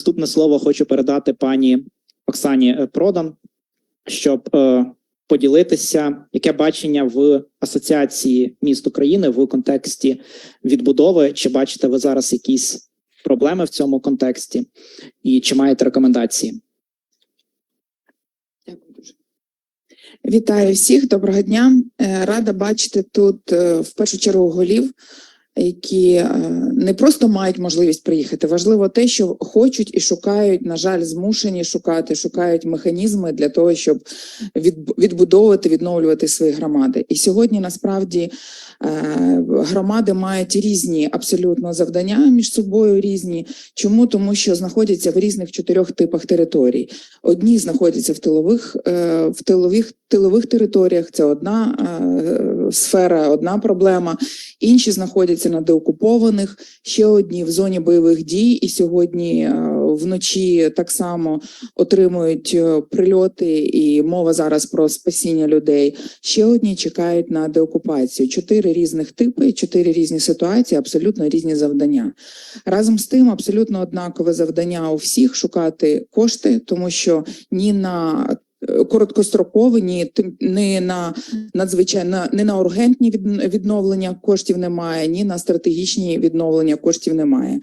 Наступне слово хочу передати пані Оксані е, Продан, щоб е, поділитися, яке бачення в асоціації міст України в контексті відбудови. Чи бачите ви зараз якісь проблеми в цьому контексті, і чи маєте рекомендації? Дякую дуже. Вітаю всіх, доброго дня. Е, Рада бачити тут е, в першу чергу голів, які е, не просто мають можливість приїхати. Важливо те, що хочуть і шукають, на жаль, змушені шукати, шукають механізми для того, щоб відбудовувати, відновлювати свої громади. І сьогодні насправді е, громади мають різні абсолютно завдання між собою різні. Чому? Тому що знаходяться в різних чотирьох типах територій. Одні знаходяться в тилових е, в тилових тилових територіях. Це одна сфера, одна проблема. Інші знаходяться на деокупованих, ще одні в зоні бойових дій. І сьогодні е, вночі так само отримують е, прильоти, і мова зараз про спасіння людей. Ще одні чекають на деокупацію. Чотири різних типи, чотири різні ситуації, абсолютно різні завдання. Разом з тим, абсолютно однакове завдання у всіх шукати кошти, тому що ні на короткострокові, ні тим- ні на надзвичайно не на ургентні відновлення коштів немає, ні на стратегічні відновлення коштів немає.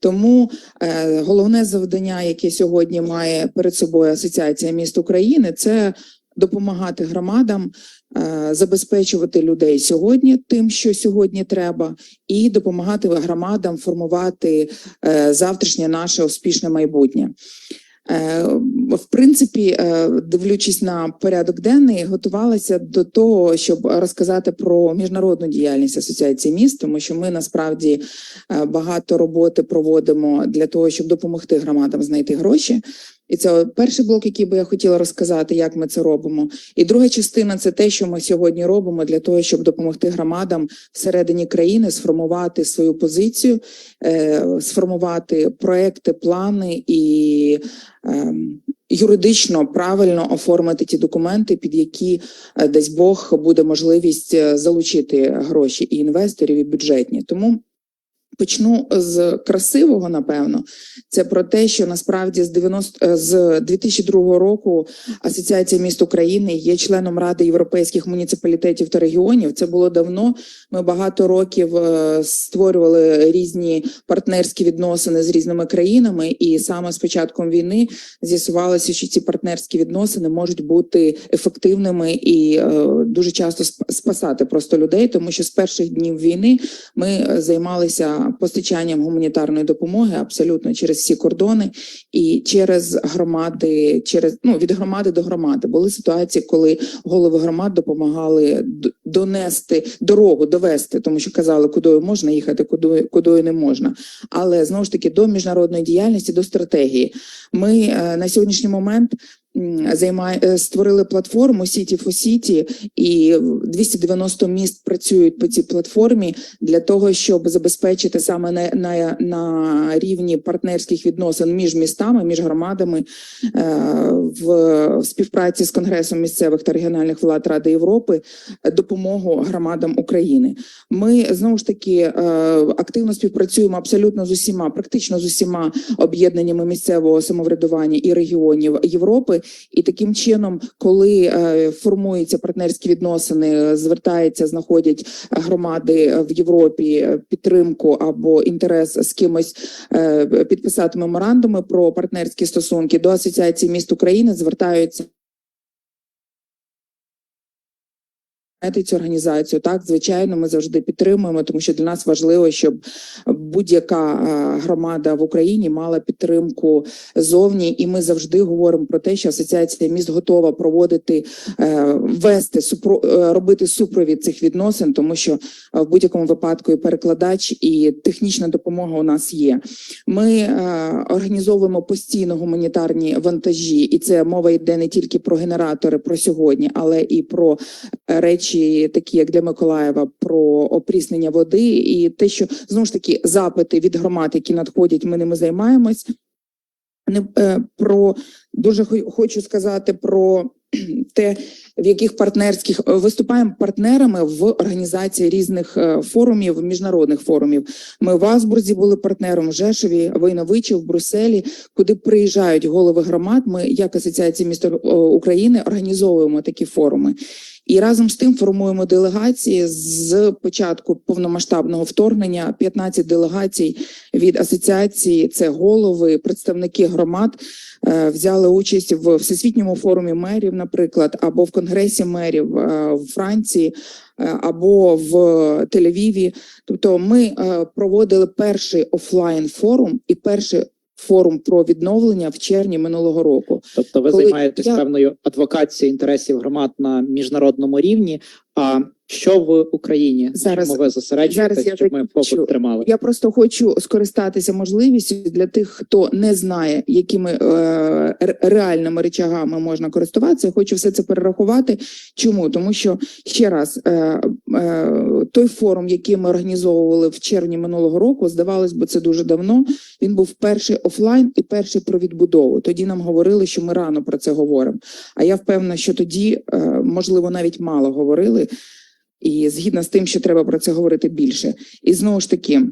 Тому е, головне завдання, яке сьогодні має перед собою Асоціація міст України, це допомагати громадам е, забезпечувати людей сьогодні тим, що сьогодні треба, і допомагати громадам формувати е, завтрашнє наше успішне майбутнє. Е, В принципі, е, дивлячись на порядок денний, готувалася до того, щоб розказати про міжнародну діяльність асоціації міст, тому що ми насправді е, багато роботи проводимо для того, щоб допомогти громадам знайти гроші. І це перший блок, який би я хотіла розказати, як ми це робимо. І друга частина це те, що ми сьогодні робимо для того, щоб допомогти громадам всередині країни сформувати свою позицію, е, сформувати проекти, плани і ем, юридично правильно оформити ті документи, під які е, дасть Бог буде можливість е, залучити гроші і інвесторів, і бюджетні. Тому почну з красивого, напевно. Це про те, що насправді з 90, е, з 2002 року Асоціація міст України є членом Ради європейських муніципалітетів та регіонів. Це було давно. Ми багато років е, створювали різні партнерські відносини з різними країнами, і саме з початком війни з'ясувалося, що ці партнерські відносини можуть бути ефективними і е, дуже часто спасати просто людей, тому що з перших днів війни ми займалися постачанням гуманітарної допомоги абсолютно через всі кордони і через громади, через ну від громади до громади. Були ситуації, коли голови громад допомагали донести дорогу, довести, тому що казали, кудою можна їхати, кудою, кудою не можна. Але знову ж таки до міжнародної діяльності, до стратегії. Ми е, на сьогоднішній момент займає е, створили платформу City for City, і 290 міст працюють по цій платформі для того, щоб забезпечити саме на, на, на рівні партнерських відносин між містами, між громадами е, в співпраці з Конгресом місцевих та регіональних влад Ради Європи е, допомогу громадам України. Ми знову ж таки активно співпрацюємо абсолютно з усіма, практично з усіма об'єднаннями місцевого самоврядування і регіонів Європи. І таким чином, коли е, формуються партнерські відносини, звертається, знаходять громади в Європі е, підтримку або інтерес з кимось е, підписати меморандуми про партнерські стосунки до асоціації міст України звертаються. Цю організацію так звичайно ми завжди підтримуємо, тому що для нас важливо, щоб будь-яка е, громада в Україні мала підтримку зовні, і ми завжди говоримо про те, що асоціація міст готова проводити е, вести е, робити супровід цих відносин, тому що в будь-якому випадку і перекладач і технічна допомога у нас є. Ми організовуємо постійно гуманітарні вантажі, і це мова йде не тільки про генератори про сьогодні, але і про е, речі, такі як для Миколаєва, про опріснення води, і те, що знову ж таки запити від громад, які надходять, ми ними займаємось. Не е, про дуже хочу сказати про те, в яких партнерських виступаємо партнерами в організації різних е, форумів, міжнародних форумів. Ми в Азбурзі були партнером, в Жешові, в Іновичі, в Брюсселі, куди приїжджають голови громад. Ми, як Асоціація міст України, організовуємо такі форуми. І разом з тим формуємо делегації з початку повномасштабного вторгнення. 15 делегацій від асоціації, це голови, представники громад, е, взяли участь в всесвітньому форумі мерів, наприклад, або в конгресі мерів е, в Франції, е, або в Тель-Авіві. Тобто, ми проводили перший офлайн форум і перший форум про відновлення в червні минулого року. Тобто, ви Коли займаєтесь я- певною адвокацією інтересів громад на міжнародному рівні. А що в Україні Зараз- чому ви зосереджуєтесь, зараз я щоб ми фокус тримали? Я просто хочу скористатися можливістю для тих, хто не знає, якими е, реальними речагами можна користуватися. Хочу все це перерахувати. Чому? Тому що ще раз е, е, той форум, який ми організовували в червні минулого року, здавалось би, це дуже давно. Він був перший офлайн і перший про відбудову. Тоді нам говорили, що ми рано про це говоримо. А я впевнена, що тоді, е, можливо, навіть мало говорили. І згідно з тим, що треба про це говорити більше. І знову ж таки,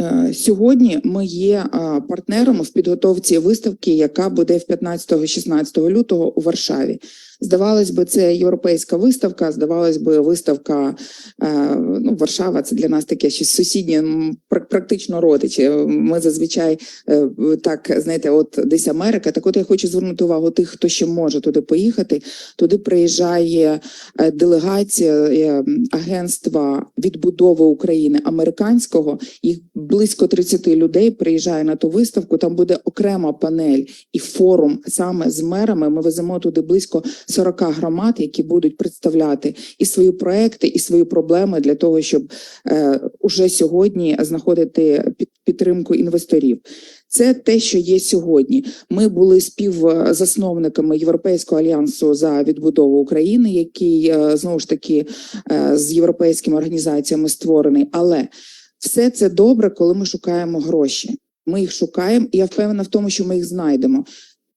е, сьогодні ми є е, партнером в підготовці виставки, яка буде в 15-16 лютого у Варшаві. Здавалось би, це європейська виставка. Здавалось би, виставка е, ну, Варшава це для нас таке щось сусіднє, практично родичі. Ми зазвичай е, так знаєте, от десь Америка. Так, от я хочу звернути увагу тих, хто ще може туди поїхати. Туди приїжджає е, делегація е, агентства відбудови України американського. Їх близько 30 людей приїжджає на ту виставку. Там буде окрема панель і форум саме з мерами. Ми веземо туди близько 40 громад, які будуть представляти і свої проекти, і свої проблеми для того, щоб е, уже сьогодні знаходити під, підтримку інвесторів. Це те, що є сьогодні. Ми були співзасновниками Європейського альянсу за відбудову України, який е, знову ж таки е, з європейськими організаціями створений. Але все це добре, коли ми шукаємо гроші. Ми їх шукаємо, і я впевнена в тому, що ми їх знайдемо.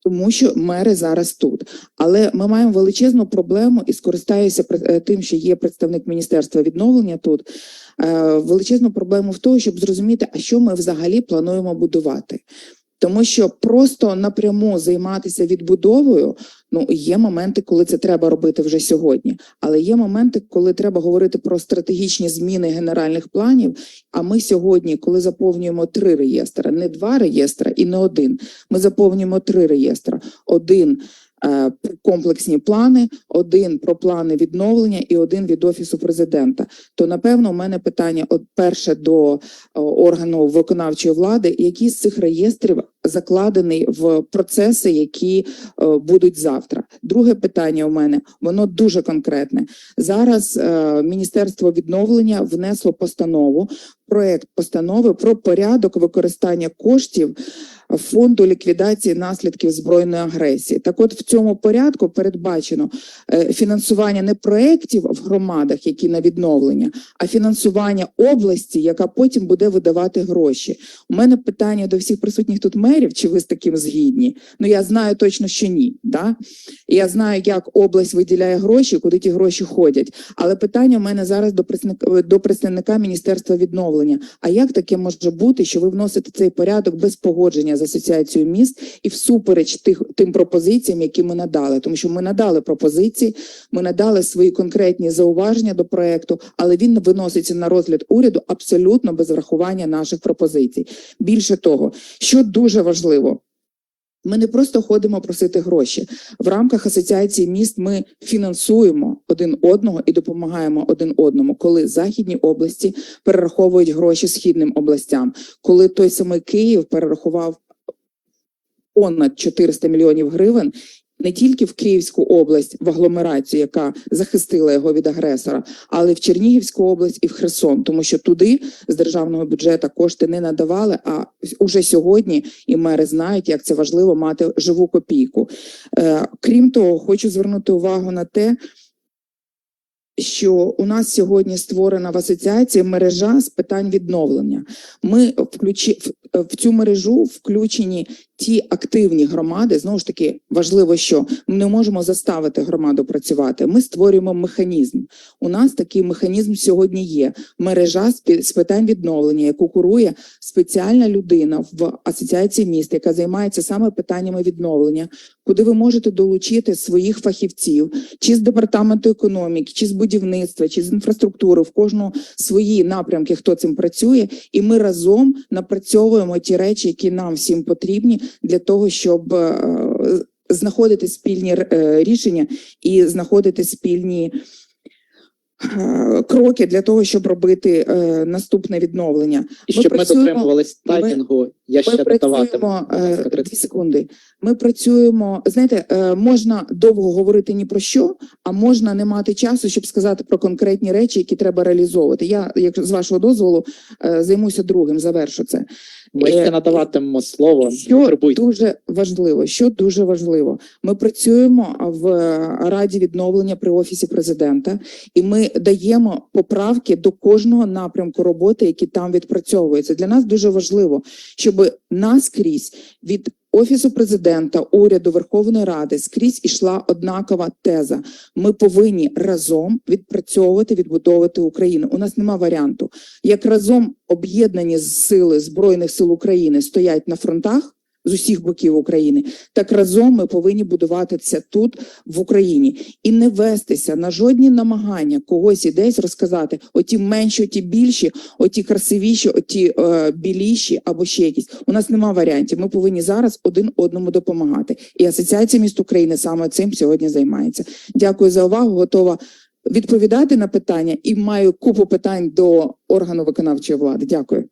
Тому що мери зараз тут, але ми маємо величезну проблему і скористаюся е, тим, що є представник міністерства відновлення тут. е, Величезну проблему в тому, щоб зрозуміти, а що ми взагалі плануємо будувати. Тому що просто напряму займатися відбудовою, ну є моменти, коли це треба робити вже сьогодні. Але є моменти, коли треба говорити про стратегічні зміни генеральних планів. А ми сьогодні, коли заповнюємо три реєстри, не два реєстри і не один. Ми заповнюємо три реєстри: один комплексні плани, один про плани відновлення і один від офісу президента. То напевно, у мене питання от перше до е, органу виконавчої влади, які з цих реєстрів закладений в процеси, які е, будуть завтра. Друге питання у мене воно дуже конкретне. Зараз е, Міністерство відновлення внесло постанову, проект постанови про порядок використання коштів фонду ліквідації наслідків збройної агресії. Так, от в цьому порядку передбачено е, фінансування не проєктів в громадах, які на відновлення, а фінансування області, яка потім буде видавати гроші. У мене питання до всіх присутніх тут мерів, чи ви з таким згідні? Ну я знаю точно, що ні. Да? Я знаю, як область виділяє гроші, куди ті гроші ходять. Але питання у мене зараз до представника, до представника міністерства відновлення. А як таке може бути, що ви вносите цей порядок без погодження з асоціацією міст і всупереч тих тим пропозиціям, які ми надали? Тому що ми надали пропозиції, ми надали свої конкретні зауваження до проекту, але він виноситься на розгляд уряду абсолютно без врахування наших пропозицій. Більше того, що дуже важливо. Ми не просто ходимо просити гроші в рамках асоціації міст. Ми фінансуємо один одного і допомагаємо один одному, коли західні області перераховують гроші східним областям, коли той самий Київ перерахував понад 400 мільйонів гривень. Не тільки в Київську область в агломерацію, яка захистила його від агресора, але й в Чернігівську область і в Херсон, тому що туди з державного бюджету кошти не надавали. А уже сьогодні і мери знають, як це важливо мати живу копійку. Е, крім того, хочу звернути увагу на те, що у нас сьогодні створена в асоціації мережа з питань відновлення. Ми включи в, цю мережу включені ті активні громади, знову ж таки, важливо, що ми не можемо заставити громаду працювати. Ми створюємо механізм. У нас такий механізм сьогодні є. Мережа з питань відновлення, яку курує спеціальна людина в асоціації міст, яка займається саме питаннями відновлення, куди ви можете долучити своїх фахівців, чи з департаменту економіки, чи з будівництва, чи з інфраструктури, в кожного свої напрямки, хто цим працює, і ми разом напрацьовуємо ті речі, які нам всім потрібні для того, щоб е, знаходити спільні е, рішення і знаходити спільні. Е, Кроки для того, щоб робити е, наступне відновлення. І Ми щоб ми працюємо- дотримувались ми- я ще Ми працюємо е, дві секунди. Ми працюємо. Знаєте, е, можна довго говорити ні про що, а можна не мати часу, щоб сказати про конкретні речі, які треба реалізовувати. Я, як з вашого дозволу, е, займуся другим, завершу це. Ми ще Е, надаватимемо слово. Що Потребуйте. дуже важливо, що дуже важливо, ми працюємо в раді відновлення при офісі президента, і ми даємо поправки до кожного напрямку роботи, які там відпрацьовуються. Для нас дуже важливо, щоб наскрізь від офісу президента, уряду, Верховної Ради скрізь ішла однакова теза. Ми повинні разом відпрацьовувати, відбудовувати Україну. У нас нема варіанту. Як разом об'єднані сили збройних сил України стоять на фронтах. З усіх боків України, так разом ми повинні будувати це тут в Україні і не вестися на жодні намагання когось і десь розказати: оті менші, оті більші, оті красивіші, оті е, біліші або ще якісь. У нас нема варіантів. Ми повинні зараз один одному допомагати. І асоціація міст України саме цим сьогодні займається. Дякую за увагу. Готова відповідати на питання і маю купу питань до органу виконавчої влади. Дякую.